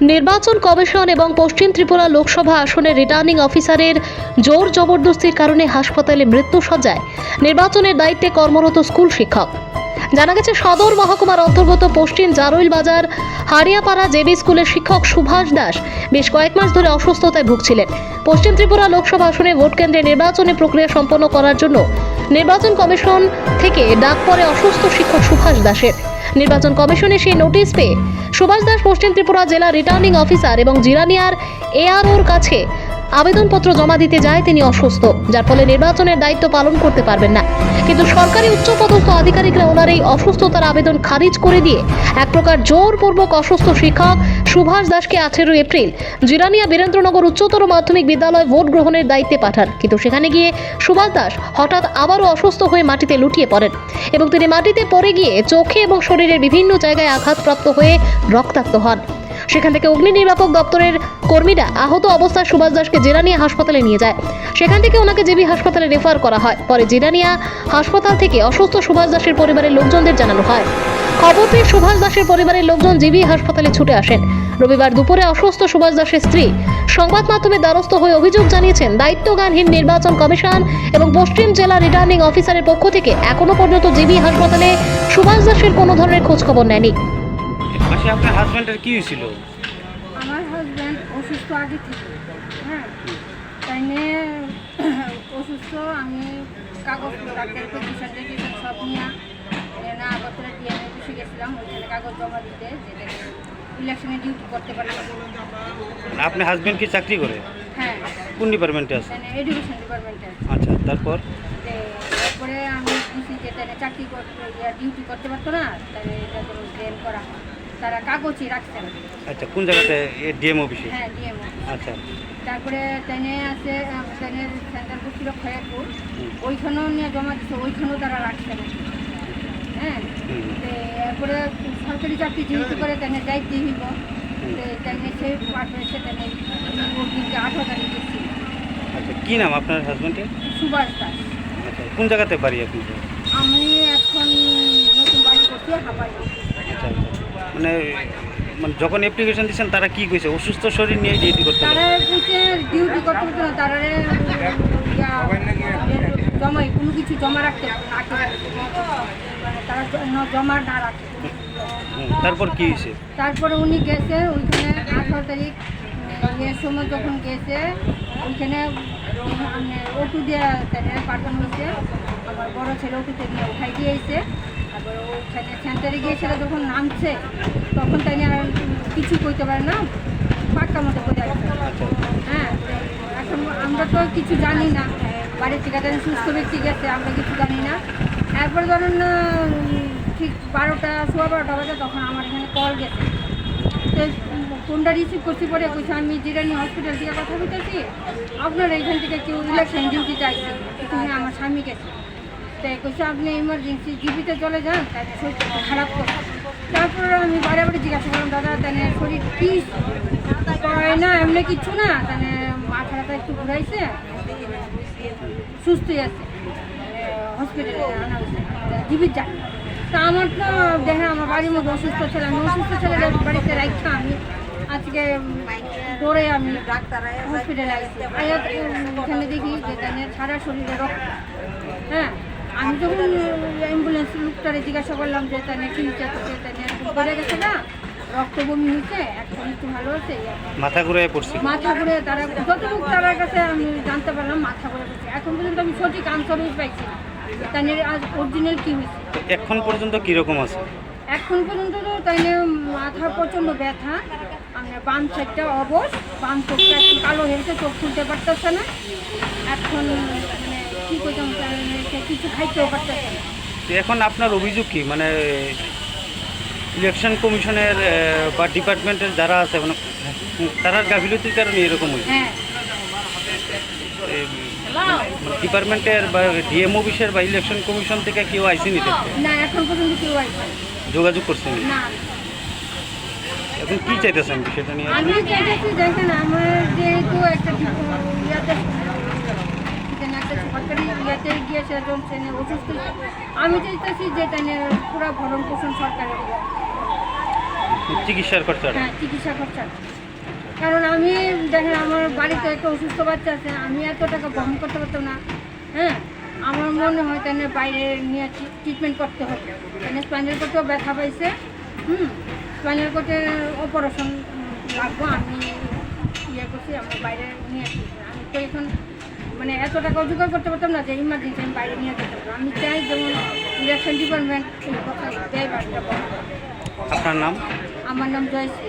নির্বাচন কমিশন এবং পশ্চিম ত্রিপুরা লোকসভা আসনের রিটার্নিং অফিসারের জোর জবরদস্তির কারণে হাসপাতালে মৃত্যু সজ্জায়। নির্বাচনের দায়িত্বে কর্মরত স্কুল শিক্ষক। জানা গেছে, সদর মহকুমার অন্তর্গত পশ্চিম জারৈল বাজার হারিয়াপাড়া জেবি স্কুলের শিক্ষক সুভাষ দাস বেশ কয়েক মাস ধরে অসুস্থতায় ভুগছিলেন। পশ্চিম ত্রিপুরা লোকসভা আসনে ভোট কেন্দ্রে নির্বাচনী প্রক্রিয়া সম্পন্ন করার জন্য নির্বাচন কমিশন থেকে ডাক পড়ে অসুস্থ শিক্ষক সুভাষ দাসের। নির্বাচন কমিশনের সেই নোটিশ পেয়ে সুভাষ দাস পশ্চিম ত্রিপুরা জেলা রিটার্নিং অফিসার এবং জিরানিয়ার এআরওর কাছে আবেদনপত্র জমা দিতে যায়, তিনি অসুস্থ, যার ফলে নির্বাচনের দায়িত্ব পালন করতে পারবেন না। কিন্তু সরকারি উচ্চপদস্থ আধিকারিকরা ওনার এই অসুস্থতার আবেদন খারিজ করে দিয়ে এক প্রকার জোরপূর্বক অসুস্থ শিক্ষক সুভাষ দাসকে আঠেরোই এপ্রিল জিরানিয়া বীরেন্দ্রনগর উচ্চতর মাধ্যমিক বিদ্যালয় ভোট গ্রহণের দায়িত্বে পাঠান। কিন্তু সেখানে গিয়ে সুভাষ দাস হঠাৎ আবারও অসুস্থ হয়ে মাটিতে লুটিয়ে পড়েন এবং তিনি মাটিতে পড়ে গিয়ে চোখে এবং শরীরের বিভিন্ন জায়গায় আঘাতপ্রাপ্ত হয়ে রক্তাক্ত হন। সেখান থেকে অগ্নি নির্বাপক দপ্তরের কর্মীরা আহত অবস্থায় সুভাষ দাসকে জেরানিয়া হাসপাতালে নিয়ে যায়। সেখান থেকে ওনাকে জেবি হাসপাতালে রেফার করা হয়। পরে জেরানিয়া হাসপাতাল থেকে অসুস্থ সুভাষ দাসের পরিবারের লোকজনদের জানানো হয়। খবর পেয়ে সুভাষ দাসের পরিবারের লোকজন জিবি হাসপাতালে ছুটে আসেন। রবিবার দুপুরে অসুস্থ সুভাষ দাসের স্ত্রী সংবাদ মাধ্যমে দ্বারস্থ হয়ে অভিযোগ জানিয়েছেন, দায়িত্বজ্ঞানহীন নির্বাচন কমিশন এবং পশ্চিম জেলা রিটার্নিং অফিসারের পক্ষ থেকে এখনও পর্যন্ত জিবি হাসপাতালে সুভাষ দাসের কোনো ধরনের খোঁজখবর নেয়নি। মাসে আপনার হাজব্যান্ডের কি হয়েছিল? আমার হাজব্যান্ড অসুস্থ আগে থেকে। হ্যাঁ? তাই নিয়ে অসুস্থ আমি কাগজ ডাক্তার পেটিশন টেটিশন সব নিয়ে। না আগরতলা ডিএমএ বসে গেছিলাম ওইখানে কাগজ জমা দিতে যেটা ইলেকশনে ডিউটি করতে পারলাম। মানে আপনার হাজব্যান্ড কি চাকরি করে? হ্যাঁ। কোন ডিপার্টমেন্টে আছে এডুকেশন ডিপার্টমেন্টে আচ্ছা তারপর? তারপরে আমি বুঝি যে তাহলে চাকরি করতে ডিউটি করতে পারতো না তাহলে এটা করা তারা কাগজই রাখছে না। আচ্ছা কোন জায়গাতে? ডিএম অফিসে? হ্যাঁ ডিএমও আচ্ছা। তারপরে ট্রেনে আছে ট্রেনের সেন্টার করছিল খয়েরপুর ওইখানেও নিয়ে জমা দিচ্ছে ওইখানেও তারা রাখছে না। হ্যাঁ। এরপরে সরকারি চাকরি যেহেতু করে ট্রেনে যাইতে হইব। ট্রেনে সে পাঠিয়েছে ট্রেনে দিনকে আঠারো তারিখ গেছি আচ্ছা কী নাম আপনার হাজব্যান্ডের সুভাষ দাস। আচ্ছা কোন জায়গাতে বাড়ি আপনি আমি এখন নতুন বাড়ি করছি হাবাই আচ্ছা মানে মানে যখন অ্যাপ্লিকেশন দিচ্ছেন তারা কি কইছে? অসুস্থ শরীর নিয়ে ডিউটি করতে তারা কিছু ডিউটি করতে না তারা জমাই কোনো কিছু জমা রাখতে মানে তারা জমা না রাখে তারপর কি হয়েছে তারপরে উনি গেছে ওইখানে আঠারো তারিখ ইয়ের সময় যখন গেছে ওইখানে মানে অটু দিয়ে পাঠানো হয়েছে। আমার বড় ছেলে অটুতে নিয়ে উঠাই দিয়েছে তারপরে সেন্টারে গিয়েছিল যখন নামছে তখন তাই আর কিছু কইতে পারে না পাক্কা মতো করে আচ্ছা। হ্যাঁ এখন আমরা তো কিছু জানি না বাড়ির ঠিকাদারি সুস্থ ব্যক্তি গেছে আমরা কিছু জানি না। এরপরে ধরুন ঠিক বারোটা সোয়া বারোটা বাজে তখন আমার এখানে কল গেছে। তো ফোনটা রিসিভ করছি পরে কইছে আমি জিরানি হসপিটাল থেকে কথা বলতেছি আপনার এইখান থেকে কেউ ইলেকশন ডিউটি চাইছে। তুমি আমার স্বামী গেছে। তাই কইছে আপনি ইমার্জেন্সি জিবিতে চলে যান খারাপ করছে তারপরে আমি বারে জিজ্ঞাসা করলাম, দাদা, তাহলে শরীর কি কয় না? এমনি কিচ্ছু না? তাহলে মাথাটা একটু ঘুরাইছে, সুস্থই আছে। হসপিটালে আনা হয়েছে জীবিত যাক তা আমার তো দেখেন, আমার বাড়ির মধ্যে অসুস্থ ছিল, আমি অসুস্থ ছেলে বাড়িতে রাখতাম আমি, আজকে দৌড়ে আমি ডাক্তার হসপিটালে আসছি এখানে দেখি যে সারা শরীরে রক্ত। হ্যাঁ? আমি যখন অ্যাম্বুলেন্স লোকটারে জিজ্ঞাসা করলাম যে তাহলে কি হচ্ছে তাহলে বেড়ে গেছে না রক্ত বমি হয়েছে এখন একটু ভালো আছে। মাথা ঘুরে পড়ছি। মাথা ঘুরে তারা যতটুকু তার কাছে আমি জানতে পারলাম মাথা ঘুরে গেছে এখন পর্যন্ত আমি সঠিক আনসারই পাইছি না। তাই আজ অরিজিনাল কি হয়েছে? এখন পর্যন্ত কীরকম আছে? এখন পর্যন্ত তো তাই মাথা প্রচণ্ড ব্যথা। আমরা বাম সাইডটা অবশ বাম চোখটা কালো হয়েছে চোখ খুলতে পারতেছে না। এখন কী করতাম কিছু খাইতেও পারতেছে না। এখন আপনার অভিযোগ কি? মানে ইলেকশন কমিশনের বা ডিপার্টমেন্টের যারা আছে মানে তারা গাফিলতির কারণে এরকম হয়েছে? হ্যাঁ। ডিপার্টমেন্টের বা ডিএম অফিসের বা ইলেকশন কমিশন থেকে কেউ আইসিনি দেখতে? না এখন পর্যন্ত কেউ আসবে যোগাযোগ করছেন না? এখন কি চাইতেছেন বিষয়টা নিয়ে? আমি চাইতেছি দেখেন আমার যেহেতু একটা ডিপ- ইয়াতে এখানে একটা ইয়াতে গিয়েছে একজন ট্রেনে অসুস্থ। আমি চাইতেছি যে ট্রেনে পুরো ভরণ পোষণ সরকারের চিকিৎসার খরচাটা হ্যাঁ চিকিৎসা খরচা। কারণ আমি দেখেন আমার বাড়িতে একটা অসুস্থ বাচ্চা আছে আমি এত টাকা বহন করতে পারতাম না। হ্যাঁ আমার মনে হয় তাহলে বাইরে নিয়ে ট্রিটমেন্ট করতে হবে। মানে স্পাইনাল করতেও ব্যথা পাইছে হুম স্পাইনাল করতে অপারেশন লাগবো আমি ইয়ে করছি আমার বাইরে নিয়ে আমি তো এখন মানে এত টাকা জোগাড় করতে পারতাম না যে ইমার্জেন্সি আমি বাইরে নিয়ে যেতে পারব আমি চাই যেমন ইলেকশন ডিপার্টমেন্ট আপনার নাম? আমার নাম জয়শ্রী।